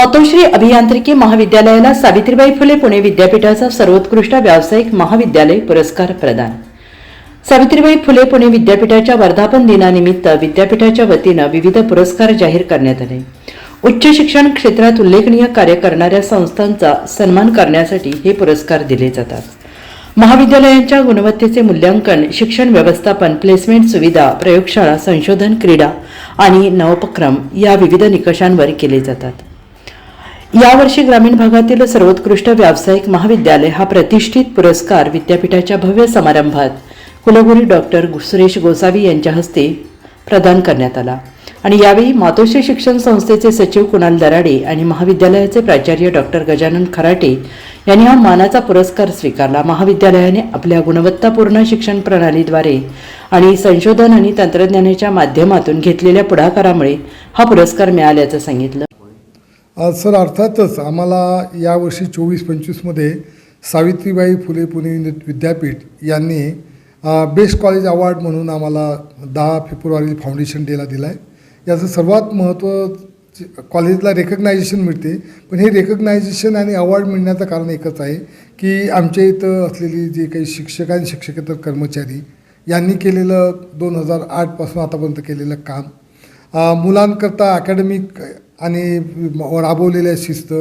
मातोश्री अभियांत्रिकी महाविद्यालयाला सावित्रीबाई फुले पुणे विद्यापीठाचा सर्वोत्कृष्ट व्यावसायिक महाविद्यालय पुरस्कार प्रदान. सावित्रीबाई फुले पुणे विद्यापीठाच्या वर्धापन दिनानिमित्त विद्यापीठाच्या वतीनं विविध पुरस्कार जाहीर करण्यात आले. उच्च शिक्षण क्षेत्रात उल्लेखनीय कार्य करणाऱ्या संस्थांचा सन्मान करण्यासाठी हे पुरस्कार दिले जातात. महाविद्यालयांच्या गुणवत्तेचे मूल्यांकन शिक्षण व्यवस्थापन प्लेसमेंट सुविधा प्रयोगशाळा संशोधन क्रीडा आणि नवोपक्रम या विविध निकषांवर केले जातात. यावर्षी ग्रामीण भागातील सर्वोत्कृष्ट व्यावसायिक महाविद्यालय हा प्रतिष्ठित पुरस्कार विद्यापीठाच्या भव्य समारंभात कुलगुरू डॉक्टर सुरेश गोसावी यांच्या हस्ते प्रदान करण्यात आला. आणि यावेळी मातोश्री शिक्षण संस्थेचे सचिव कुणाल दराडे आणि महाविद्यालयाचे प्राचार्य डॉक्टर गजानन खराटे यांनी हा मानाचा पुरस्कार स्वीकारला. महाविद्यालयाने आपल्या गुणवत्तापूर्ण शिक्षण प्रणालीद्वारे आणि संशोधन आणि तंत्रज्ञानाच्या माध्यमातून घेतलेल्या पुढाकारामुळे हा पुरस्कार मिळाल्याचं सांगितलं. सर अर्थातच आम्हाला यावर्षी चोवीस पंचवीसमध्ये सावित्रीबाई फुले पुणे विद्यापीठ यांनी बेस्ट कॉलेज अवॉर्ड म्हणून आम्हाला दहा फेब्रुवारी फाउंडेशन डेला दिला आहे याचं सर्वात महत्त्व कॉलेजला रेकग्नायझेशन मिळते. पण हे रेकग्नायझेशन आणि अवॉर्ड मिळण्याचं कारण एकच आहे की आमच्या इथं असलेली जे काही शिक्षक आणि शिक्षकेतर कर्मचारी यांनी केलेलं दोन हजार आठपासून आतापर्यंत केलेलं काम मुलांकरता अकॅडमिक आणि राबवलेल्या शिस्त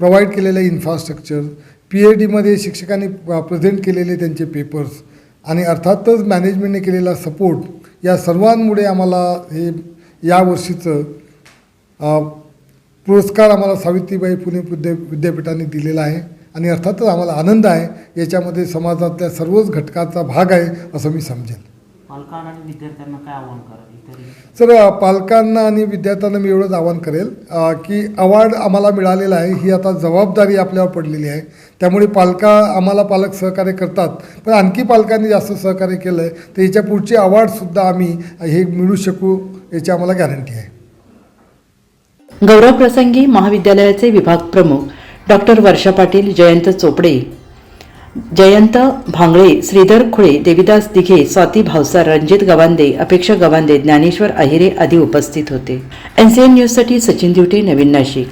प्रोव्हाइड केलेलं इन्फ्रास्ट्रक्चर पी एच डीमध्ये शिक्षकांनी प्रेझेंट केलेले त्यांचे पेपर्स आणि अर्थातच मॅनेजमेंटने केलेला सपोर्ट या सर्वांमुळे आम्हाला हे यावर्षीचं पुरस्कार आम्हाला सावित्रीबाई फुले विद्या विद्यापीठाने दिलेला आहे आणि अर्थातच आम्हाला आनंद आहे याच्यामध्ये समाजातल्या सर्वच घटकाचा भाग आहे असं मी समजेन. पालकांना आणि विद्यार्थ्यांना काय आव्हान कराल इतर सर पालकांना आणि विद्यार्थ्यांना मी एवढंच आवाहन करेल अ, की अवॉर्ड आम्हाला मिळालेला आहे ही आता जबाबदारी आपल्यावर पडलेली आहे. त्यामुळे पालका आम्हाला पालक सहकार्य करतात पण आणखी पालकांनी जास्त सहकार्य केलं आहे तर याच्या पुढचे अवॉर्डसुद्धा आम्ही हे मिळू शकू याची आम्हाला गॅरंटी आहे. गौरव प्रसंगी महाविद्यालयाचे विभाग प्रमुख डॉक्टर वर्षा पाटील जयंत चोपडे जयंत भांगळे श्रीधर खुळे देविदास दिघे स्वाती भावसार रणजित गवांदे अपेक्षा गवांदे ज्ञानेश्वर अहिरे आदी उपस्थित होते. एनसीएन न्यूजसाठी सचिन दिवटे नवीन नाशिक.